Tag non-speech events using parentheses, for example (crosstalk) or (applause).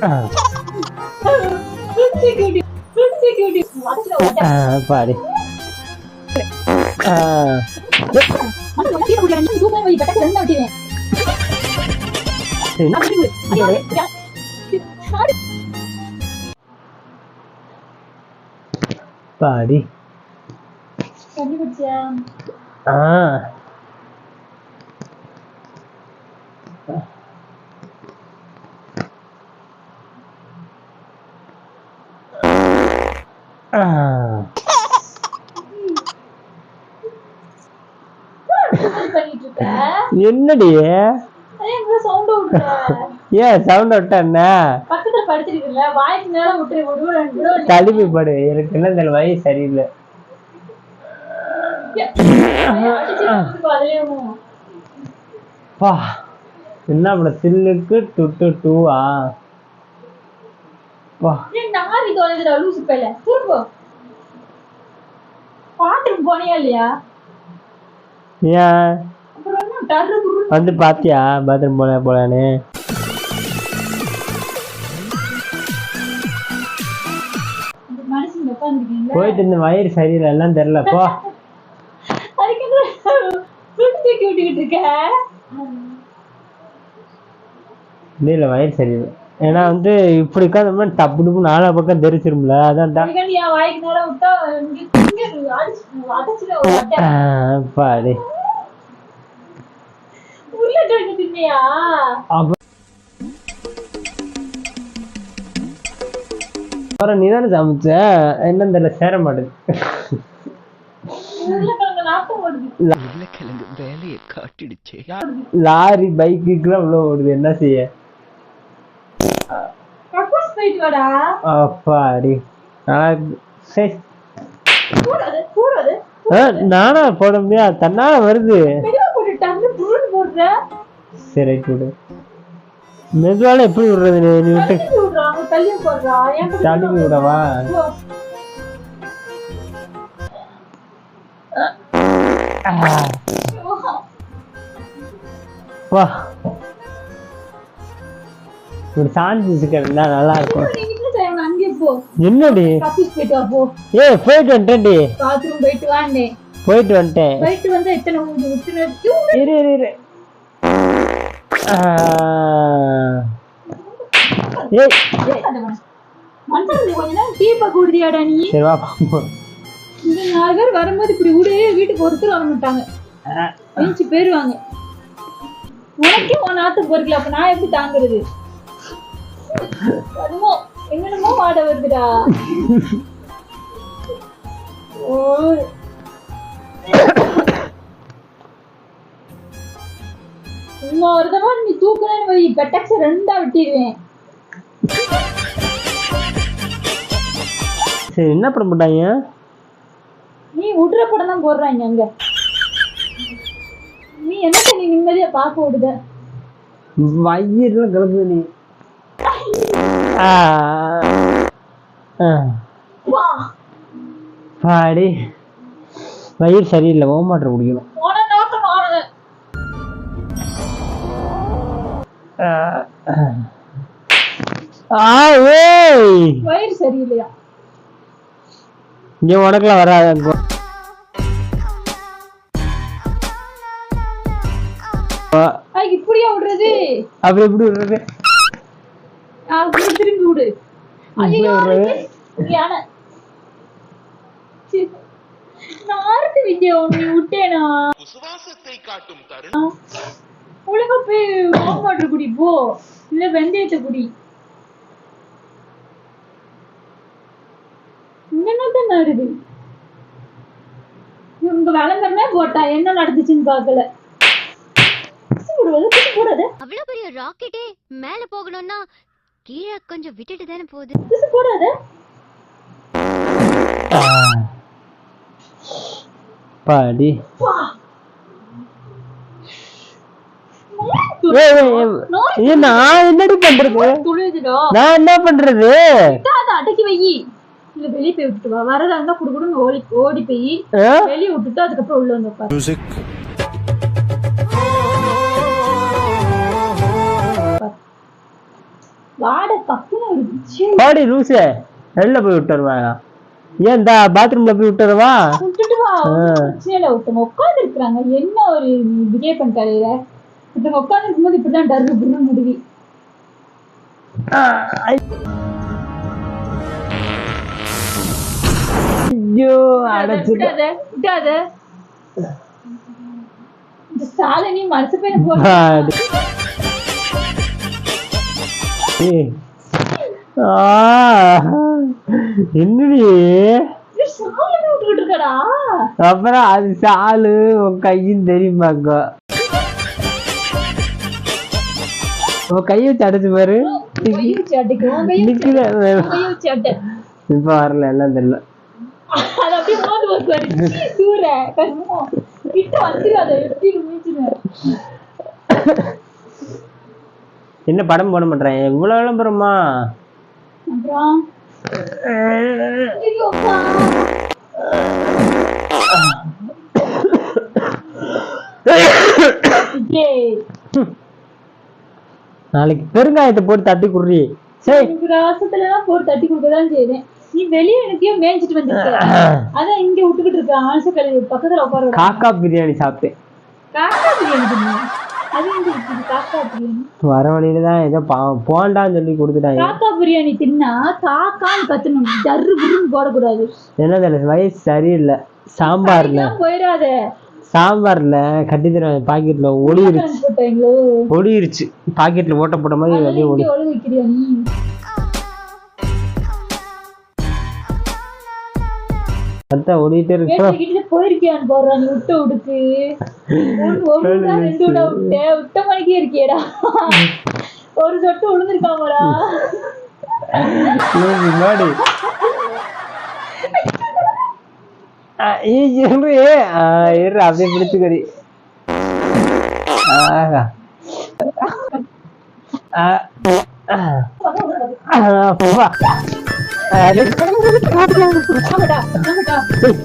பாரு பாடி ஆ மனசுல ஓட்ட. கீழே விழுற நீ தூக்கம் வை, பெட்டை ரெண்டா வெட்டிடுவேன். சரி. அப்படி விடு. ஐயோ, ஐயா. ஆடு. பாடி கண்டுபிடிச்சியா? ஆ ஆ. என்ன பண்ணிட்டு இருக்க? என்னடி? ஏன் சவுண்ட் விட்ட என்ன? தழுவி படு. எனக்கு என்ன இந்த வழி சரியில்லை. வா என்ன பண்ண சில்லுக்கு டூவா? ஏய், நாரி தொலைஞ்சிடா, லூசு பயல. திரும்ப. bathroom போனியா இல்லையா? ஏன்? வந்து பாத்தியா பாத்ரூம் போல போலான்னு? போயிட்டு இந்த வயிறு சரியில்லை எல்லாம் தெரியல போ. இல்ல வயிறு சரியில்லை. ஏன்னா வந்து இப்படி உட்காந்து டப்பு டப்பு நாலா பக்கம் தெரிச்சிரும்ல அதான் பாடி. அப்புறம் நீ தானே சமைச்ச? என்னன்னு தெரியல சேர மாட்டேது. வேலையை காட்டிடுச்சே. லாரி பைக்குக்குலாம் இவ்வளோ ஓடுது என்ன செய்ய? கக்கூஸ் போயிட்டு வாடா. அப்பாடி. சரி கூடாது ஆ, நானா போட முடியாது தன்னால வருது. சரி விடு. மெதுவால எப்படி விடுறது நீ? நீ விட்டு. தள்ளி விடவா? போ. வா இப்படி சாஞ்சி இருந்தா நல்லா இருக்கும் என்னடி? கக்கூஸ் போயிட்டு வா போ. ஏய் போயிட்டு வந்துட்டேன்டி. பாத்ரூம் போயிட்டு வாண்டே. போயிட்டு வந்துட்டேன். போயிட்டு வந்து எத்தனை ஊது ஊத்துன இரு இரு இரு. ஏய். மனுஷன் கொஞ்ச நேரம் டீப்பா குடுதியாடா நீ? சரி வா பாப்போம் இந்த நாலு பேர் வரும்போது இப்படி விடு வீட்டுக்கு ஒருத்தர் வர மாட்டாங்க. அஞ்சு போயிருவாங்க. உனக்கே உன் நாத்து பொறுக்கல அப்ப நான் எப்படி தாங்குறது? என்னமோ என்னென்னமோ வாட வருதுடா. ஒரு தடவை நீ தூக்குறேன்னு வை பெட்டக்ஸ் ரெண்டா வெட்டிடுவேன். சரி என்ன பண்ண மாட்டாங்க நீ விடுற படம் தான் போடுறாங்க அங்க. நீ என்னத்த நீ நிம்மதியா பார்க்க விடுத வயிறுலாம் கிளம்புது நீ. பாடி வயிறு சரியில்லை ஓமாட்டர் குடிக்கணும். வயிறு சரியில்லையா? இங்க உனக்குலாம் வராது அப்புறம் எப்படி விடுறது? அப்படி திரும்பி விடு. நார்த்து விஜய் நீ விட்டேனா விசுவாசத்தை காட்டும் தருணம் ஒழுங்கா போய் வாட்டர் குடி போ. இல்ல வெந்தயத்தை குடி. என்னதான் உங்க விளம்பரமே போட்டா என்ன நடந்துச்சுன்னு பாக்கல அவ்வளவு பெரிய ராக்கெட்டே மேல போகணும்னா கீழே கொஞ்சம் விட்டுட்டு தானே போகுது. போடாது. பாடி. நான் என்னடி பண்றது? நான் என்ன பண்றது? அதை அடக்கி வை. இல்ல வெளியே போய் விட்டுட்டு வா. வரதா இருந்தா குடுக்குடுன்னு ஓடி ஓடி போய்? வெளியே விட்டுட்டு அதுக்கப்புறம் உள்ள வந்து வாட இருந்துச்சு பாடி லூசு வெளில போய் விட்டுருவாங்க ஏன் இந்த பாத்ரூம்ல போய் விட்டுறவா விட்டுட்டு வா உட்கார்ந்து இருக்கிறாங்க என்ன ஒரு பிஹேவ் பண்ணிட்டாரு? ஒருத்தவங்க உட்கார்ந்து இருக்கும்போது இப்படிதான் டர்ரு புர்ரு முடிவி ஐயோ அடைச்சிட்டு. விட்டாத இந்த சாலனி மனசு போய் போ அடி. ஏய். ஆ, என்னடி? அப்புறம் அது சாலு உன் கையும் தெரியுமாங்க உன் கையை அடைச்சு பாரு. இப்ப வரல எல்லாம் தெரியல. கிட்ட எப்படி என்ன படம் போட மாட்டேன் இவ்வளவு விளம்பரமா நாளைக்கு பெருங்காயத்தை போட்டு தட்டி குடுறி. சரி. ராசத்துல எல்லாம் போட்டு தட்டி கொடுக்கதான் செய்வேன். நீ வெளியே எனக்கே மேய்ச்சிட்டு வந்திருக்க அதான் இங்க விட்டுக்கிட்டு இருக்க. ஆல்ச கழுவி பக்கத்துல உட்கார. காக்கா பிரியாணி சாப்பிட்டேன். காக்கா பிரியாணி தின்னு. அது எங்க இருக்குது காக்கா பிரியாணி. வர வழியில தான் ஏதோ போண்டான்னு சொல்லி கொடுத்துட்டாங்க. காக்கா பிரியாணி தின்னா காக்கான்னு கத்தணும் ஜர்ரு புருன்னு போடக்கூடாது. என்ன தெரியல வயசு சரியில்லை. சாம்பார்ல. போயிடாத. சாம்பார்ல கட்டி தருவாங்க. பாக்கெட்ல ஒளிருச்சு போட்டாங்களோ? ஒளிருச்சு பாக்கெட்ல ஓட்ட போட்ட மாதிரி அப்படியே ஒளி அதான் ஓடிட்டே இருக்கு. கிட்ட போயிருக்கியான்னு போடுறா நீ விட்ட ஒண்ணு ஒரு (laughs) ரெண்டு விடா விட்ட. விட்ட மணிக்கே இருக்கியேடா. ஒரு சொட்டு விழுந்திருக்காமடா முன்னாடி. அப்படியே பிடிச்சுக்கடி. ஆஹா. ஆ, ஆ, 哎，那个，那个，那个，那个，那个，那个，那个，那个，